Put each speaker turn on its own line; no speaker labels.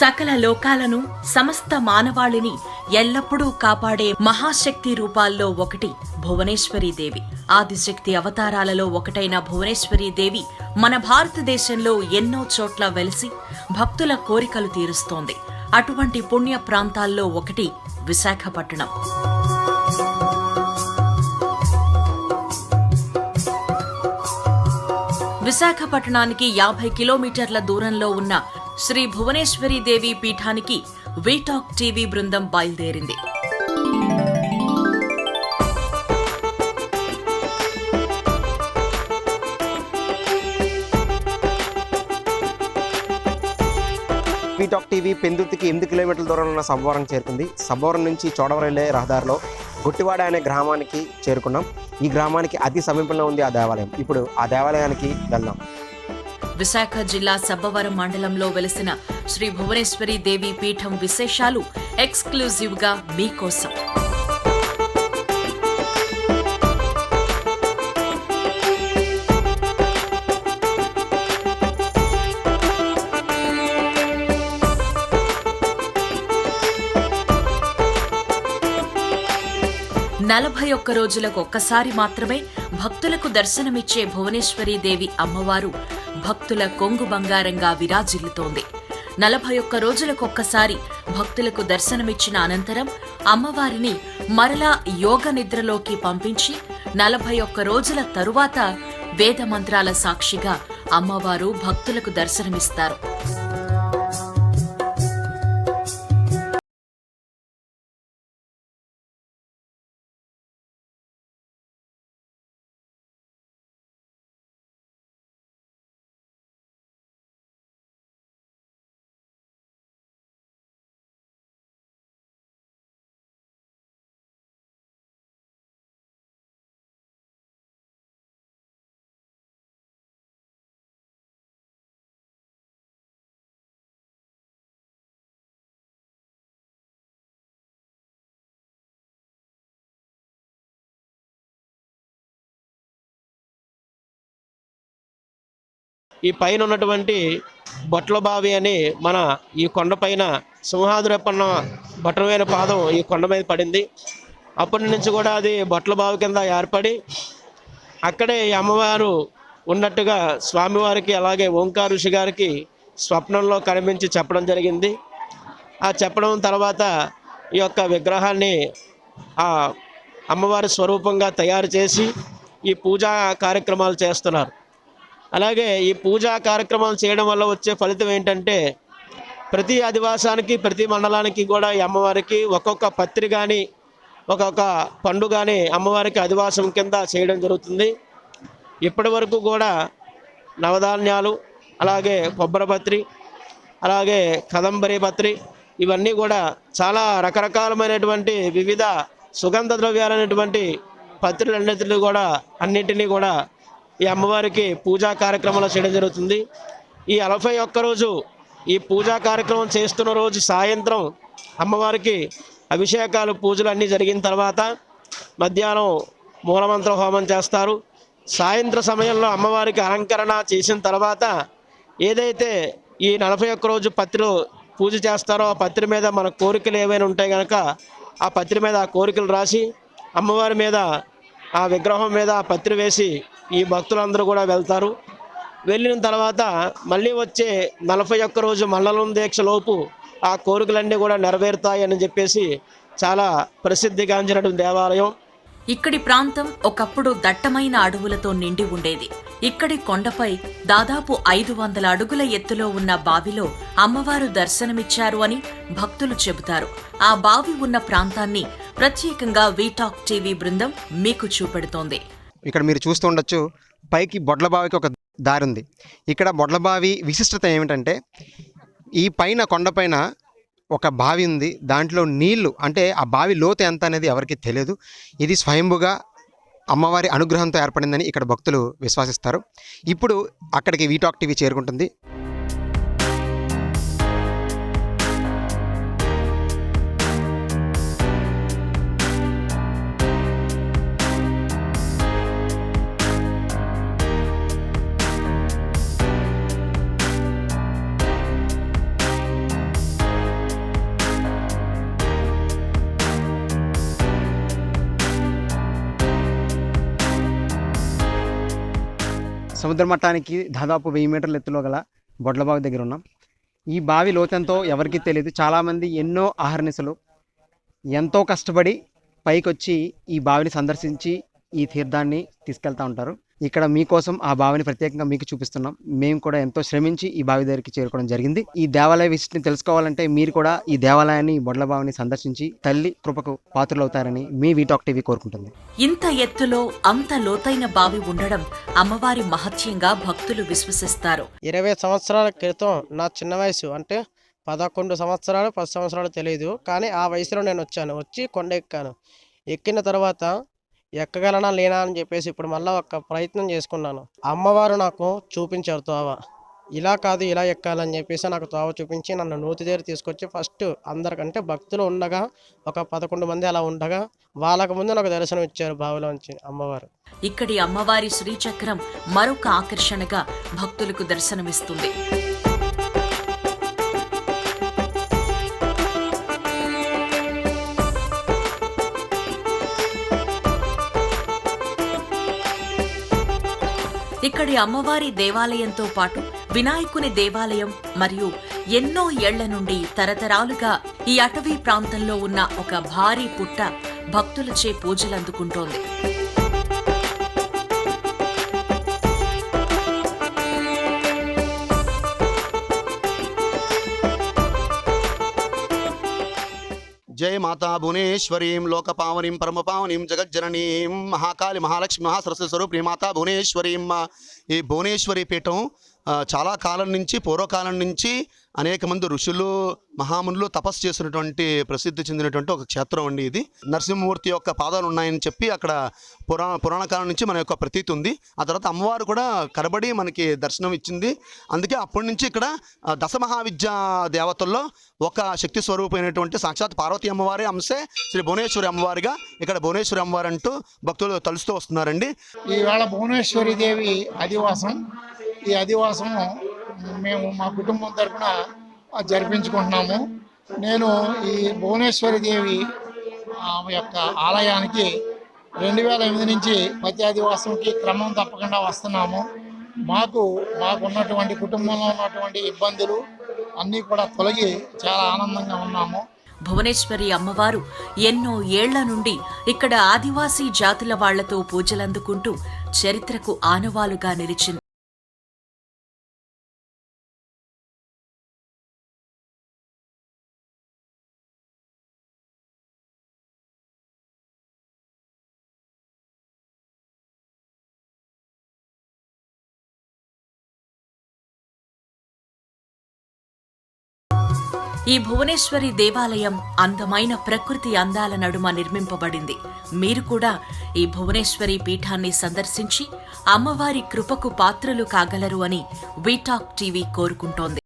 సకల లోకాలను సమస్త మానవాళిని ఎల్లప్పుడూ కాపాడే మహాశక్తి రూపాల్లో ఒకటి భువనేశ్వరీదేవి ఆదిశక్తి అవతారాలలో ఒకటైన భువనేశ్వరీదేవి మన భారతదేశంలో ఎన్నో చోట్ల వెలిసి భక్తుల కోరికలు తీరుస్తోంది. అటువంటి పుణ్య ప్రాంతాల్లో ఒకటి విశాఖపట్నం. విశాఖపట్నానికి యాభై కిలోమీటర్ల దూరంలో ఉన్న శ్రీ భువనేశ్వరి దేవి పీఠానికి వీటాక్ టీవీ బృందం బయలుదేరింది.
పీటాక్ టీవీ పెందుర్తికి ఎనిమిది కిలోమీటర్ల దూరంలో ఉన్న సబ్బవరం చేరుకుంది. సబ్బవరం నుంచి చోడవరం వెళ్ళే రహదారిలో గుట్టివాడ అనే గ్రామానికి చేరుకున్నాం. ఈ గ్రామానికి అతి సమీపంలో ఉంది ఆ దేవాలయం. ఇప్పుడు ఆ దేవాలయానికి వెళ్దాం.
విశాఖ జిల్లా సబ్బవరం మండలంలో వెలిసిన శ్రీ భువనేశ్వరి దేవి పీఠం విశేషాలు ఎక్స్క్లూజివ్గా మీకోసం. నలభై ఒక్క రోజులకు ఒక్కసారి మాత్రమే భక్తులకు దర్శనమిచ్చే భువనేశ్వరి దేవి అమ్మవారు భక్తుల కొంగు బంగారంగా విరాజిల్లుతోంది. నలభై ఒక్క రోజులకొక్కసారి భక్తులకు దర్శనమిచ్చిన అనంతరం అమ్మవారిని మరలా యోగ నిద్రలోకి పంపించి నలభై ఒక్క రోజుల తరువాత వేద మంత్రాల సాక్షిగా అమ్మవారు భక్తులకు దర్శనమిస్తారు.
ఈ పైన ఉన్నటువంటి బొట్ల బావి అని మన ఈ కొండపైన సింహాద్రపన్న బొట్టమైన పాదం ఈ కొండ మీద పడింది. అప్పటి నుంచి కూడా అది బొట్ల బావి కింద ఏర్పడి అక్కడే ఈ అమ్మవారు ఉన్నట్టుగా స్వామివారికి అలాగే ఓంకార ఋషి గారికి స్వప్నంలో కనిపించి చెప్పడం జరిగింది. ఆ చెప్పడం తర్వాత ఈ యొక్క విగ్రహాన్ని ఆ అమ్మవారి స్వరూపంగా తయారు చేసి ఈ పూజా కార్యక్రమాలు చేస్తున్నారు. అలాగే ఈ పూజా కార్యక్రమాలు చేయడం వల్ల వచ్చే ఫలితం ఏంటంటే ప్రతి అధివాసానికి ప్రతి మండలానికి కూడా ఈ అమ్మవారికి ఒక్కొక్క పత్రి కానీ ఒక్కొక్క పండు కానీ అమ్మవారికి అధివాసం కింద చేయడం జరుగుతుంది. ఇప్పటి వరకు కూడా నవధాన్యాలు అలాగే కొబ్బరిపత్రి అలాగే కదంబరి పత్రి ఇవన్నీ కూడా చాలా రకరకాలమైనటువంటి వివిధ సుగంధ ద్రవ్యాలైనటువంటి పత్రులన్నిటిని కూడా అన్నింటినీ కూడా ఈ అమ్మవారికి పూజా కార్యక్రమాలు చేయడం జరుగుతుంది. ఈ నలభై ఒక్క రోజు ఈ పూజా కార్యక్రమం చేస్తున్న రోజు సాయంత్రం అమ్మవారికి అభిషేకాలు పూజలు అన్నీ జరిగిన తర్వాత మధ్యాహ్నం మూలమంత్ర హోమం చేస్తారు. సాయంత్ర సమయంలో అమ్మవారికి అలంకరణ చేసిన తర్వాత ఏదైతే ఈ నలభై ఒక్క రోజు పత్రిలో పూజ చేస్తారో ఆ పత్రి మీద మన కోరికలు ఏవైనా ఉంటాయి కనుక ఆ పత్రి మీద ఆ కోరికలు రాసి అమ్మవారి మీద ఆ విగ్రహం మీద ఆ పత్రి వేసి ఈ భక్తులందరూ కూడా వెళ్తారు. వెళ్ళిన తర్వాత మళ్ళీ వచ్చే నలభై ఒక్క రోజు మండలం దీక్షలోపు ఆ కోరికలన్నీ కూడా నెరవేరుతాయని చెప్పేసి చాలా ప్రసిద్ధిగాంచినటువంటి దేవాలయం.
ఇక్కడి ప్రాంతం ఒకప్పుడు దట్టమైన అడవులతో నిండి ఉండేది. ఇక్కడి కొండపై దాదాపు ఐదు వందల అడుగుల ఎత్తులో ఉన్న బావిలో అమ్మవారు దర్శనమిచ్చారు అని భక్తులు చెబుతారు. ఆ బావి ఉన్న ప్రాంతాన్ని ప్రత్యేకంగా వీటాక్ టీవీ బృందం మీకు చూపెడుతోంది.
ఇక్కడ మీరు చూస్తూ ఉండొచ్చు పైకి బొడ్లబావికి ఒక దారి ఉంది. ఇక్కడ బొడ్లబావి విశిష్టత ఏమిటంటే ఈ పైన కొండపైన ఒక బావి ఉంది. దాంట్లో నీళ్ళు అంటే ఆ బావి లోతు ఎంత అనేది ఎవరికి తెలియదు. ఇది స్వయంభుగా అమ్మవారి అనుగ్రహంతో ఏర్పడిందని ఇక్కడ భక్తులు విశ్వసిస్తారు. ఇప్పుడు అక్కడికి వీటాక్ టీవీ చేరుకుంటుంది. సముద్ర మట్టానికి దాదాపు వెయ్యి మీటర్ల ఎత్తులో గల బొడ్లబావి దగ్గర ఉన్నాం. ఈ బావి లోతెంతో ఎవరికీ తెలియదు చాలామంది ఎన్నో ఆహర్నిశలు ఎంతో కష్టపడి పైకి వచ్చి ఈ బావిని సందర్శించి ఈ తీర్థాన్ని తీసుకెళ్తా ఉంటారు. ఇక్కడ మీకోసం ఆ బావిని ప్రత్యేకంగా మీకు చూపిస్తున్నాం. మేము కూడా ఎంతో శ్రమించి ఈ బావి దగ్గరికి చేరుకోవడం జరిగింది. ఈ దేవాలయ విశిష్టిని తెలుసుకోవాలంటే మీరు కూడా ఈ దేవాలయాన్ని ఈ బొడ్ల బావిని సందర్శించి తల్లి కృపకు పాత్రలవుతారని మీ వీటాక్ టీవీ కోరుకుంటుంది.
ఇంత ఎత్తులో అంత లోతైన బావి ఉండడం అమ్మవారి మహత్యంగా భక్తులు విశ్వసిస్తారు.
ఇరవై సంవత్సరాల క్రితం నా చిన్న వయసు అంటే పదకొండు సంవత్సరాలు పది సంవత్సరాలు తెలియదు కానీ ఆ వయసులో నేను వచ్చాను. వచ్చి కొండ ఎక్కాను. ఎక్కిన తర్వాత ఎక్కగలనా లేనా అని చెప్పేసి ఇప్పుడు మళ్ళీ ఒక ప్రయత్నం చేసుకున్నాను. అమ్మవారు నాకు చూపించారు తోవ. ఇలా కాదు ఇలా ఎక్కాలని చెప్పేసి నాకు తోవ చూపించి నన్ను నూతి దగ్గర తీసుకొచ్చి ఫస్ట్ అందరికంటే భక్తులు ఉండగా ఒక పదకొండు మంది అలా ఉండగా వాళ్ళకు ముందు నాకు దర్శనం ఇచ్చారు బావిలోంచి అమ్మవారు.
ఇక్కడి అమ్మవారి శ్రీచక్రం మరొక ఆకర్షణగా భక్తులకు దర్శనమిస్తుంది. ఇక్కడి అమ్మవారి దేవాలయంతో పాటు వినాయకుని దేవాలయం మరియు ఎన్నో ఏళ్ళ నుండి తరతరాలుగా ఈ అటవీ ప్రాంతంలో ఉన్న ఒక భారీ పుట్ట భక్తులచే పూజలందుకుంటోంది.
జయ మాతా భువనేశ్వరీం లోకపావనిం పరమపావనిం జగజ్జననీం మహాకాళి మహాలక్ష్మి మహాసరస్వతి స్వరూపిణి మాతా భువనేశ్వరీం ఈ భువనేశ్వరి పీఠం చాలా కాలం నుంచి పూర్వకాలం నుంచి అనేక మంది ఋషులు మహామునులు తపస్సు చేసినటువంటి ప్రసిద్ధి చెందినటువంటి ఒక క్షేత్రం అండి ఇది. నరసింహమూర్తి యొక్క పాదాలు ఉన్నాయని చెప్పి అక్కడ పురాణ పురాణ కాలం నుంచి మన యొక్క ప్రతీతి ఉంది. ఆ తర్వాత అమ్మవారు కూడా కనబడి మనకి దర్శనం ఇచ్చింది. అందుకే అప్పటి నుంచి ఇక్కడ దశ మహావిద్య దేవతల్లో ఒక శక్తి స్వరూపమైనటువంటి సాక్షాత్ పార్వతి అమ్మవారి అంశే శ్రీ భువనేశ్వరి అమ్మవారిగా ఇక్కడ భువనేశ్వరి అమ్మవారు అంటూ భక్తులు తలుస్తూ వస్తున్నారండి.
ఈవేళ భువనేశ్వరి దేవి అధివాసం ఈ అధివాసం మేము మా కుటుంబం తరఫున జరిపించుకుంటున్నాము. నేను ఈ భువనేశ్వరి దేవి ఆమె యొక్క ఆలయానికి రెండు వేల ఎనిమిది నుంచి ప్రతి అధివాసంకి క్రమం తప్పకుండా వస్తున్నాము. మాకు మాకు ఉన్నటువంటి కుటుంబంలో ఉన్నటువంటి ఇబ్బందులు అన్నీ కూడా తొలగి చాలా ఆనందంగా ఉన్నాము.
భువనేశ్వరి అమ్మవారు ఎన్నో ఏళ్ళ నుండి ఇక్కడ ఆదివాసీ జాతుల వాళ్ళతో పూజలందుకుంటూ చరిత్రకు ఆనవాలుగా నిలిచింది. ఈ భువనేశ్వరి దేవాలయం అందమైన ప్రకృతి అందాల నడుమ నిర్మింపబడింది. మీరు కూడా ఈ భువనేశ్వరి పీఠాన్ని సందర్శించి అమ్మవారి కృపకు పాత్రలు కాగలరు అని వీటాక్ టీవీ కోరుకుంటోంది.